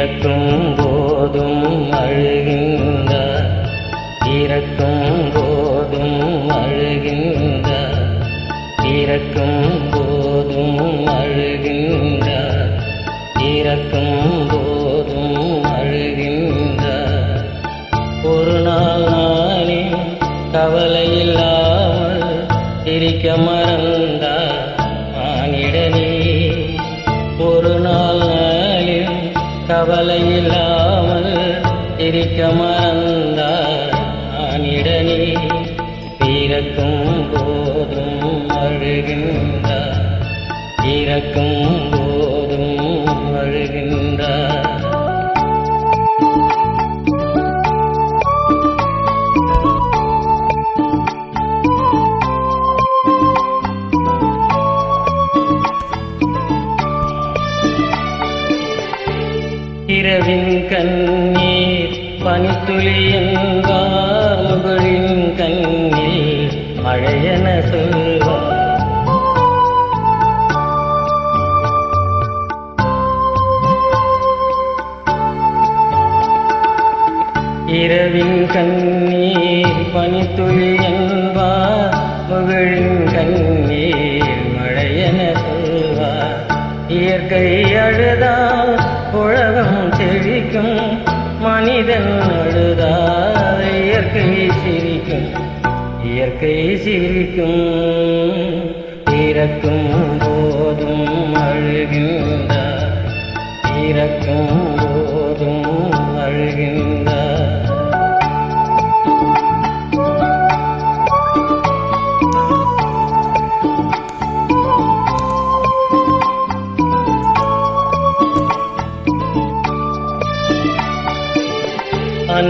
இறக்கும் போதும் அழுகின்றார் இறக்கும் போதும் அழுகின்றார் இறக்கும் போதும் அழுகின்றார் இறக்கும் போதும் அழுகின்றார் ஒரு நாள் நானே கவலையில்லாமல் இருக்க மறந்தார். கவலை இல்லாமல் சிரிக்க மறந்தார். மானிடனே பிறக்கும் போதும் அழுகின்றார். இறக்கும் போதும் இரவின் கண்ணீர் பனித்துளி என்பார் முகழின் கண்ணீர் மழையென சொல்வார். இரவின் கண்ணீர் பனித்துளி என்பார் முகழின் கண்ணீர் மழையென சொல்வார். இயற்கை அழுதால் உலகம் சிரிக்கும் மனிதன் அழுதால் இயற்கை சிரிக்கும் இயற்கை சிரிக்கும் இறக்கும் போதும் அழுகின்றார் இறக்கும் போதும்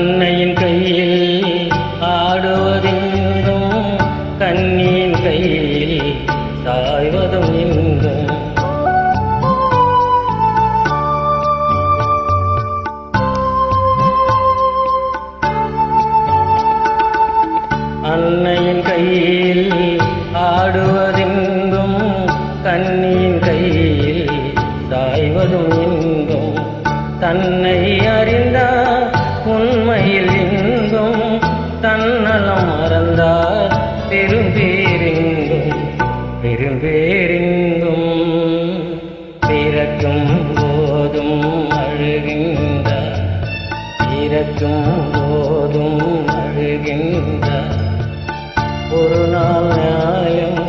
அன்னையின் கையில் ஆடுவதெங்கும் கண்ணியின் கையில் சாய்வதும் எங்கும் அன்னையின் கையில் ஆடுவதெங்கும் கண்ணியின் கையில் சாய்வதும் எங்கும் தன் பிறக்கும் போதும் அழுகின்ற. இறக்கும் போதும் அழுகின்ற. ஒரு நாள் நியாயம்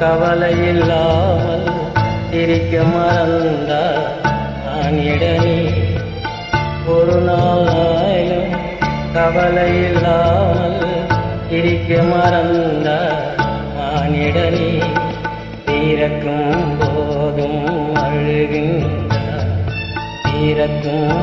கவலையில்லாமல் சிரிக்க மறந்தார் நான் ஒரு நாள் நாளும் கவலையில்லாமல் சிரிக்க மறந்தார் மானிடனே பிறக்கும் போதும் பிறக்கும்